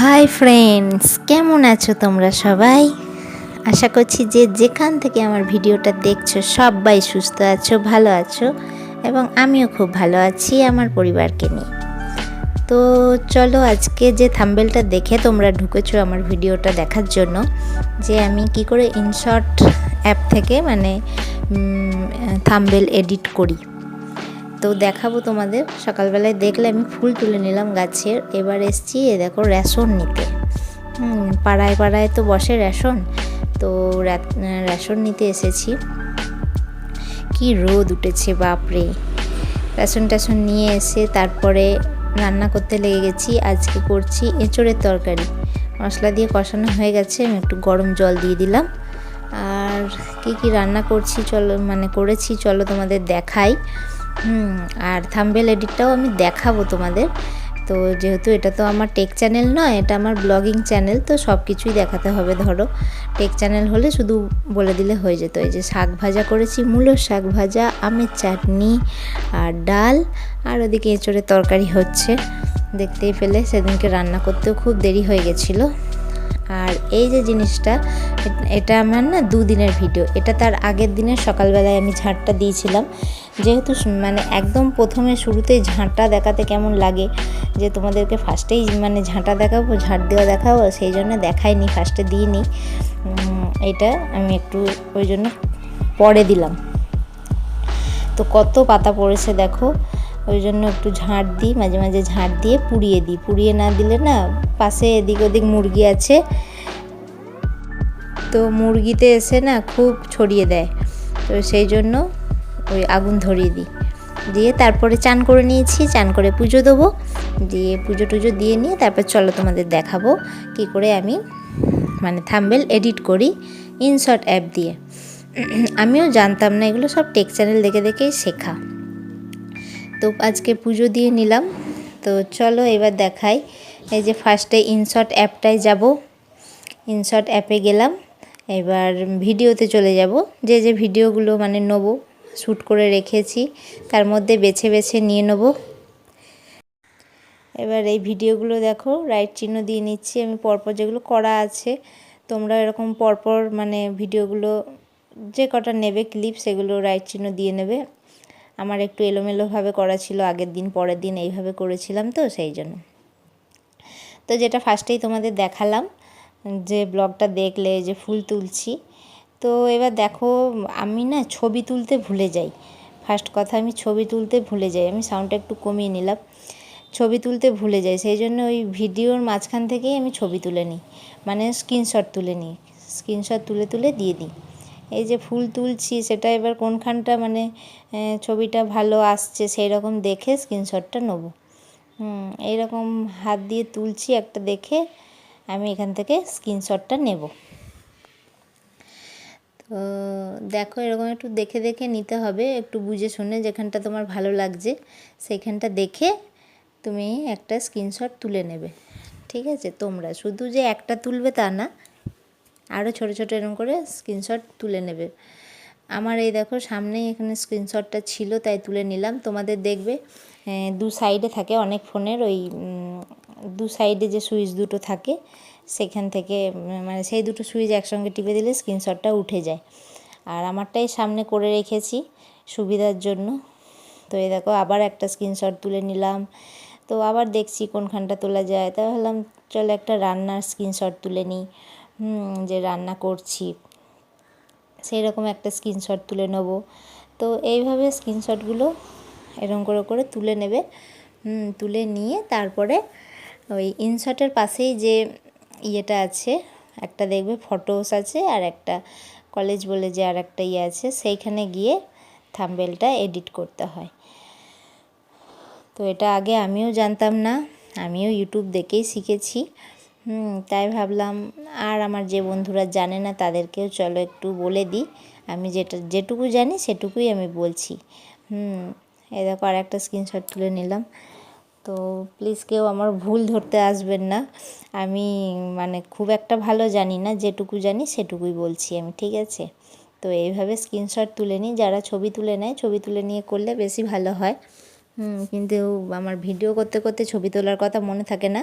Hi friends, কেমন আছো তোমরা সবাই? আশা করছি যে যেখান থেকে আমার ভিডিওটা দেখছ সবাই সুস্থ আছো, ভালো আছো এবং আমিও খুব ভালো আছি আমার পরিবারকে নিয়ে। তো চলো আজকে যে থাম্বেলটা দেখে তোমরা ঢুকেছো আমার ভিডিওটা দেখার জন্য, যে আমি কি করে ইনশর্ট অ্যাপ থেকে মানে থাম্বেল এডিট করি। তো দেখাবো তোমাদের। সকালবেলায় দেখলে আমি ফুল তুলে নিলাম গাছের। এবার এসছি, এ দেখো, রেশন নিতে। পাড়ায় পাড়ায় তো বসে রেশন। তো রেশন নিতে এসেছি। কি রোদ উঠেছে, বাপরে। রেশন টেশন নিয়ে এসে তারপরে রান্না করতে লেগে গেছি। আজকে করছি এঁচড়ের তরকারি। মশলা দিয়ে কষানো হয়ে গেছে, আমি একটু গরম জল দিয়ে দিলাম। আর কি কি রান্না করছি, চলো মানে করেছি, চলো তোমাদের দেখাই। হুম, আর থাম্বেল এডিটটাও আমি দেখাবো তোমাদের। তো যেহেতু এটা তো আমার টেক চ্যানেল নয়, এটা আমার ব্লগিং চ্যানেল তো সব কিছুই দেখাতে হবে, ধরো। টেক চ্যানেল হলে শুধু বলে দিলে হয়ে যেত। এই যে শাক ভাজা করেছি মূলোর শাক ভাজা, আমের চাটনি, আর ডাল, আর ওদিকে এঁচড়ের তরকারি হচ্ছে। দেখতেই পেলে, সেদিনকে রান্না করতেও খুব দেরি হয়ে গেছিল। আর এই যে জিনিসটা, এটা আমার না দুদিনের ভিডিও। এটা তার আগের দিনের সকালবেলায় আমি ঝাঁটটা দিয়েছিলাম। যেহেতু মানে একদম প্রথমে শুরুতেই ঝাঁটটা দেখাতে কেমন লাগে, যে তোমাদেরকে ফার্স্টেই মানে ঝাঁটা দেখাবো, ঝাঁট দেওয়া দেখাবো, সেই জন্য দেখাইনি ফার্স্টে দিইনি। এটা আমি একটু ওই জন্য পরে দিলাম। তো কত পাতা পড়েছে দেখো। ওই জন্য একটু ঝাঁট দিই, মাঝে মাঝে ঝাঁট দিয়ে পুড়িয়ে দিই। পুড়িয়ে না দিলে না পাশে এদিক ওদিক মুরগি আছে। তো মুরগিতে এসে না খুব ছড়িয়ে দেয়। তো সেই জন্য ওই আগুন ধরিয়ে দিই। দিয়ে তারপরে চান করে নিয়েছি, চান করে পুজো দেবো। দিয়ে পুজো টুজো দিয়ে নিয়ে তারপর চলো তোমাদের দেখাবো কি করে আমি মানে থাম্বেল এডিট করি ইনশর্ট অ্যাপ দিয়ে। আমিও জানতাম না, এগুলো সব টেক চ্যানেল দেখে দেখেই শেখা। তো আজকে পুজো দিয়ে নিলাম। তো চলো এবার দেখাই। এই যে ফার্স্টে ইনশর্ট অ্যাপটায় যাব। ইনশর্ট অ্যাপে গেলাম। এবার ভিডিওতে চলে যাব। যে যে ভিডিওগুলো মানে নেব শ্যুট করে রেখেছি, তার মধ্যে বেছে বেছে নিয়ে নেব। এবার এই ভিডিওগুলো দেখো রাইট চিহ্ন দিয়ে নিচ্ছি। আমি পরপর যেগুলো করা আছে, তোমরা এরকম পরপর মানে ভিডিওগুলো যে কটা নেবে ক্লিপ সেগুলো রাইট চিহ্ন দিয়ে নেবে। আমার একটু এলোমেলোভাবে করা ছিল, আগের দিন, পরের দিন এইভাবে করেছিলাম তো, সেই জন্য। তো যেটা ফার্স্টেই তোমাদের দেখালাম, যে ব্লগটা দেখলে, যে ফুল তুলছি। তো এবার দেখো, আমি না ছবি তুলতে ভুলে যাই। ফার্স্ট কথা, আমি ছবি তুলতে ভুলে যাই। আমি সাউন্ডটা একটু কমিয়ে নিলাম। ছবি তুলতে ভুলে যাই। সেই জন্য ওই ভিডিওর মাঝখান থেকেই আমি ছবি তুলে নিই। মানে স্ক্রিনশট তুলে নিই। স্ক্রিনশট তুলে তুলে দিয়ে দিই। এই যে ফুল তুলছি, সেটা এবার কোনখানটা মানে ছবিটা ভালো আসছে সেই রকম দেখে স্ক্রিনশটটা নেব। এইরকম হাত দিয়ে তুলছি একটা দেখে আমি এখান থেকে স্ক্রিনশটটা নেব। তো দেখো, এরকম একটু দেখে দেখে নিতে হবে, একটু বুঝে শুনে যেখানটা তোমার ভালো লাগছে, সেইখানটা দেখে তুমি একটা স্ক্রিনশট তুলে নেবে। ঠিক আছে? তোমরা শুধু যে একটা তুলবে তা না আরও ছোটো ছোটো এরকম করে স্ক্রিনশট তুলে নেবে। আমার এই দেখো সামনেই এখানে স্ক্রিনশটটা ছিল, তাই তুলে নিলাম। তোমাদের দেখবে দু সাইডে থাকে অনেক ফোনের, ওই দু সাইডে যে সুইচ দুটো থাকে, সেখান থেকে মানে সেই দুটো সুইচ একসঙ্গে টিপে দিলে স্ক্রিনশটটা উঠে যায়। আর আমারটাই সামনে করে রেখেছি সুবিধার জন্য। তো এই দেখো, আবার একটা স্ক্রিনশট তুলে নিলাম। তো আবার দেখছি কোনখানটা তোলা যায়। তা ভাবলাম, চলো একটা রান্নার স্ক্রিনশট তুলে নিই। যে রান্না করছি সেই রকম একটা স্ক্রিনশট তুলে নেব। তো এইভাবে স্ক্রিনশটগুলো এরকম করে করে তুলে নেবে। তুলে নিয়ে তারপরে ওই ইনশটের পাশেই যে ইয়েটা আছে, একটা দেখবে ফটোস আছে আর একটা কলেজ বলে যে আর একটা ইয়ে আছে, সেইখানে গিয়ে থাম্বেলটা এডিট করতে হয়। তো এটা আগে আমিও জানতাম না, আমিও ইউটিউব দেখেই শিখেছি। হুম, তাই ভাবলাম আর আমার যে বন্ধুরা জানে না তাদেরকেও চলো একটু বলে দিই। আমি যেটা যেটুকু জানি সেটুকুই আমি বলছি। হুম এই দেখো আর একটা স্ক্রিনশট তুলে নিলাম। তো প্লিজ কেউ আমার ভুল ধরতে আসবেন না। আমি মানে খুব একটা ভালো জানি না যেটুকু জানি সেটুকুই বলছি আমি ঠিক আছে? তো এইভাবে স্ক্রিনশট তুলে নিই যারা ছবি তুলে নেয় ছবি তুলে নিয়ে করলে বেশি ভালো হয়। হুম, কিন্তু আমার ভিডিও করতে করতে ছবি তোলার কথা মনে থাকে না।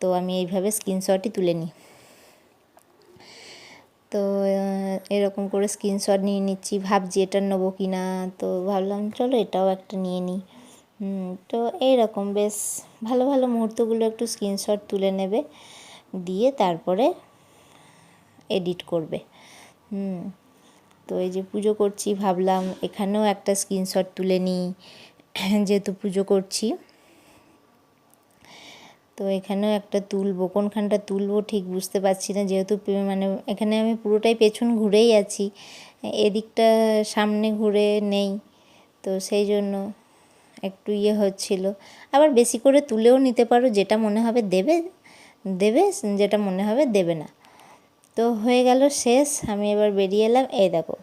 তো আমি এইভাবে স্ক্রিনশটই তুলে নিই। তো এরকম করে স্ক্রিনশট নিয়ে নিচ্ছি, ভাবছি এটা নেব কি না তো ভাবলাম চলো এটাও একটা নিয়ে নিই। তো এইরকম বেশ ভালো ভালো মুহূর্তগুলো একটু স্ক্রিনশট তুলে নেবে, দিয়ে তারপরে এডিট করবে। হুম, তো এই যে পুজো করছি, ভাবলাম এখানেও একটা স্ক্রিনশট তুলে নিই, যেহেতু পুজো করছি। তো এখানেও একটা তুলবো। কোনখানটা তুলবো ঠিক বুঝতে পারছি না। যেহেতু মানে এখানে আমি পুরোটাই পেছন ঘুরেই আছি। এদিকটা সামনে ঘুরে নেই। তো সেই জন্য একটু ইয়ে হচ্ছিল। আবার বেশি করে তুলেও নিতে পারো। যেটা মনে হবে দেবে দেবে, যেটা মনে হবে দেবে না। তো হয়ে গেল শেষ। আমি এবার বেরিয়ে এলাম। এই দেখো।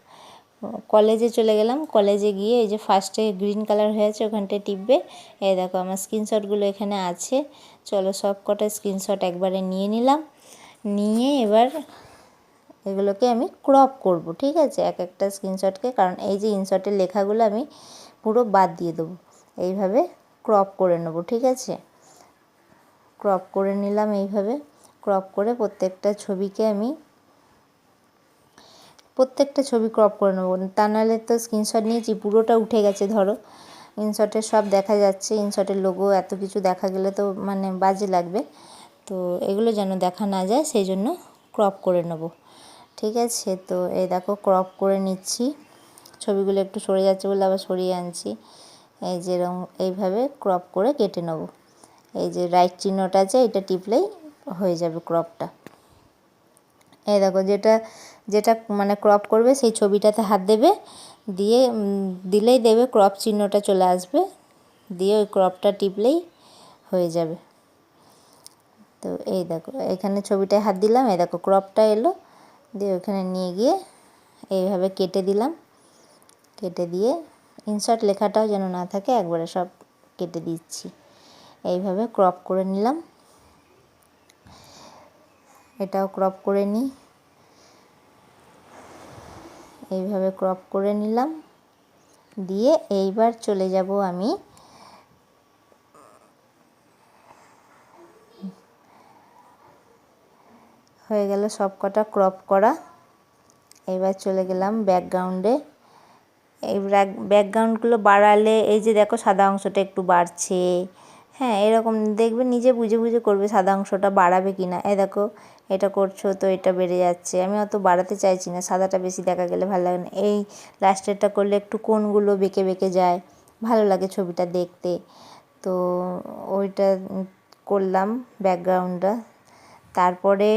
কলেজে চলে গেলাম। কলেজে গিয়ে এই যে ফার্স্টে গ্রিন কালার হয়েছে ওখানটায় টিপবে। এই দেখো আমার স্ক্রিনশটগুলো এখানে আছে। চলো সব কটা স্ক্রিনশট একবারে নিয়ে নিলাম। নিয়ে এবার এগুলোকে আমি ক্রপ করব, ঠিক আছে? এক একটা স্ক্রিনশটকে কারণ এই যে ইনশটের লেখাগুলো আমি পুরো বাদ দিয়ে দেবো। এইভাবে ক্রপ করে নেব, ঠিক আছে? ক্রপ করে নিলাম এইভাবে। ক্রপ করে প্রত্যেকটা ছবিকে আমি প্রত্যেকটা ছবি ক্রপ করে নেব। তা নাহলে তো স্ক্রিনশট নিয়েছি পুরোটা উঠে গেছে, ধরো। ইনশটের সব দেখা যাচ্ছে ইনশটের লোগো এত কিছু দেখা গেলে তো মানে বাজে লাগবে। তো এগুলো যেন দেখা না যায়, সেই জন্য ক্রপ করে নেব। ঠিক আছে, তো এই দেখো ক্রপ করে নিচ্ছি। ছবিগুলো একটু সরে যাচ্ছে বলে আবার সরিয়ে আনছি। এই যে যেরকম এইভাবে ক্রপ করে কেটে নেব। এই যে রাইট চিহ্নটা আছে, এটা টিপলেই হয়ে যাবে ক্রপটা এই দেখো যেটা যেটা মানে ক্রপ করবে সেই ছবিটাতে হাত দেবে, দিয়ে দিলেই দেবে ক্রপ চিহ্নটা চলে আসবে, দিয়ে ওই ক্রপটা টিপলেই হয়ে যাবে। তো এই দেখো, এখানে ছবিটায় হাত দিলাম, এই দেখো ক্রপটা এলো, দিয়ে ওখানে নিয়ে গিয়ে এইভাবে কেটে দিলাম। কেটে দিয়ে ইনসার্ট লেখাটাও যেন না থাকে, একবারে সব কেটে দিচ্ছি। এইভাবে ক্রপ করে নিলাম। এটাও ক্রপ করে নিই এইভাবে ক্রপ করে নিলাম। দিয়ে এইবার চলে যাব আমি হয়ে গেল সব কটা ক্রপ করা। এবার চলে গেলাম ব্যাকগ্রাউন্ডে এই ব্যাকগ্রাউন্ডগুলো বাড়ালে এই যে দেখো সাদা অংশটা একটু বাড়ছে। হ্যাঁ এরকম দেখবে নিজে বুঝে বুঝে করবে সাদা অংশটা বাড়াবে কি না এ দেখো, এটা করছ তো এটা বেড়ে যাচ্ছে। আমি অত বাড়াতে চাইছি না, সাদাটা বেশি দেখা গেলে ভালো লাগে না। এই লাস্টেরটা করলে একটু কোনগুলো বেঁকে বেঁকে যায়, ভালো লাগে ছবিটা দেখতে। তো ওইটা করলাম ব্যাকগ্রাউন্ডটা। তারপরে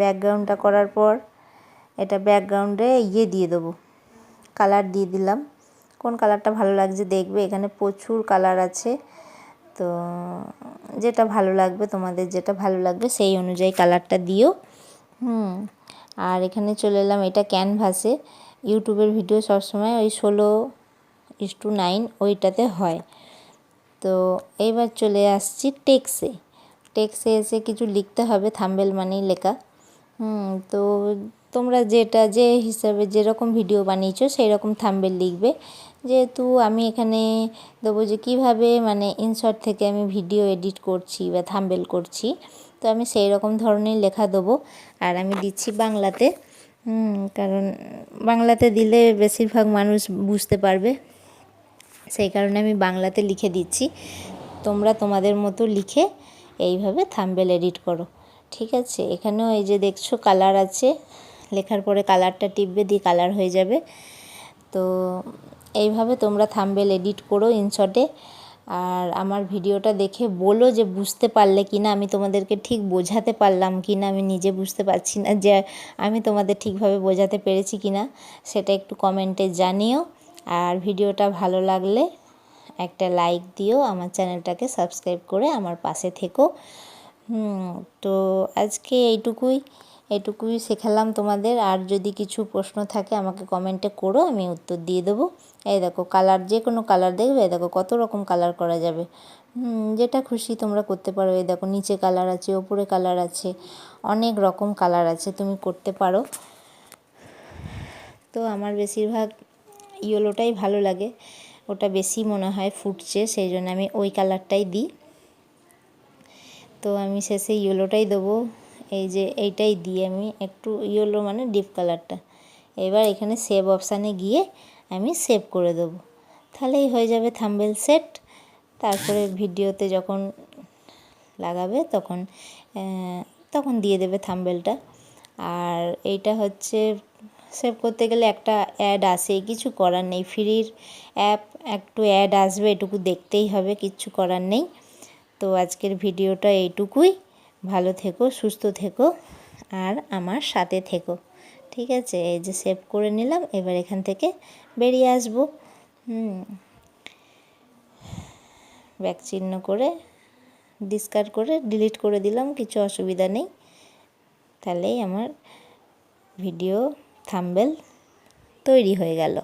ব্যাকগ্রাউন্ডটা করার পর এটা ব্যাকগ্রাউন্ডে ইয়ে দিয়ে দেবো, কালার দিয়ে দিলাম। কোন কালারটা ভালো লাগছে দেখবে? এখানে প্রচুর কালার আছে। তো যেটা ভালো লাগবে, তোমাদের যেটা ভালো লাগবে, সেই অনুযায়ী কালারটা দিও। হুম, আর এখানে চলে এলাম এটা ক্যানভাসে ইউটিউবের ভিডিও সবসময় ওই ষোলো ইস টু নাইন ওইটাতে হয়। তো এইবার চলে আসছি টেক্সে টেক্সে এসে কিছু লিখতে হবে থাম্বেল মানেই লেখা। হুম, তো তোমরা যেটা, যে হিসাবে যেরকম ভিডিও বানিয়েছো সেই রকম থাম্বেল লিখবে। যেহেতু আমি এখানে দেবো যে কীভাবে মানে ইনশর্ট থেকে আমি ভিডিও এডিট করছি বা থাম্বেল করছি, তো আমি সেই রকম ধরনের লেখা দেবো। আর আমি দিচ্ছি বাংলাতে কারণ বাংলাতে দিলে বেশিরভাগ মানুষ বুঝতে পারবে। সেই কারণে আমি বাংলাতে লিখে দিচ্ছি। তোমরা তোমাদের মতো লিখে এইভাবে থাম্বেল এডিট করো। ঠিক আছে, এখানেও এই যে দেখছ কালার আছে। লেখার পরে কালারটা টিপবে, দিয়ে কালার হয়ে যাবে। তো এইভাবে তোমরা থাম্বেল এডিট করো ইনশটে আর আমার ভিডিওটা দেখে বলো যে বুঝতে পারলে কি না আমি তোমাদেরকে ঠিক বোঝাতে পারলাম কি না আমি নিজে বুঝতে পারছি না যে আমি তোমাদের ঠিকভাবে বোঝাতে পেরেছি কি না সেটা একটু কমেন্টে জানিও। আর ভিডিওটা ভালো লাগলে একটা লাইক দিও, আমার চ্যানেলটাকে সাবস্ক্রাইব করে আমার পাশে থেকো। তো আজকে এইটুকুই। এটুকুই শেখালাম তোমাদের। আর যদি কিছু প্রশ্ন থাকে, আমাকে কমেন্টে করো, আমি উত্তর দিয়ে দেবো। এই দেখো কালার যে কোনো কালার দেখবে, এই দেখো, কত রকম কালার করা যাবে। যেটা খুশি তোমরা করতে পারো। এই দেখো, নিচে কালার আছে, ওপরে কালার আছে, অনেক রকম কালার আছে, তুমি করতে পারো। তো আমার বেশিরভাগ ইয়েলোটাই ভালো লাগে। ওটা বেশি মনে হয় ফুটছে, সেই জন্য আমি ওই কালারটাই দিই। তো আমি শেষে ইয়েলোটাই দেবো। এই যে এইটাই দিয়ে আমি একটু ইয়েলো মানে ডিপ কালারটা এবার এখানে সেভ অপশানে গিয়ে আমি সেভ করে দেবো। তাহলেই হয়ে যাবে থাম্বেল সেট তারপরে ভিডিওতে যখন লাগাবে তখন তখন দিয়ে দেবে থাম্বেলটা আর এইটা হচ্ছে সেভ করতে গেলে একটা অ্যাড আসে, কিছু করার নেই। ফ্রির অ্যাপ একটু অ্যাড আসবে, এটুকু দেখতেই হবে, কিচ্ছু করার নেই। তো আজকের ভিডিওটা এইটুকুই। ভালো থেকো, সুস্থ থেকো আর আমার সাথে থেকো। ঠিক আছে, এই যে সেভ করে নিলাম, এবার এখান থেকে বেরিয়ে আসব। ব্যাক চিহ্ন করে ডিসকার্ড করে ডিলিট করে দিলাম, কিছু অসুবিধা নেই। তাহলেই আমার ভিডিও থাম্বেল তৈরি হয়ে গেল।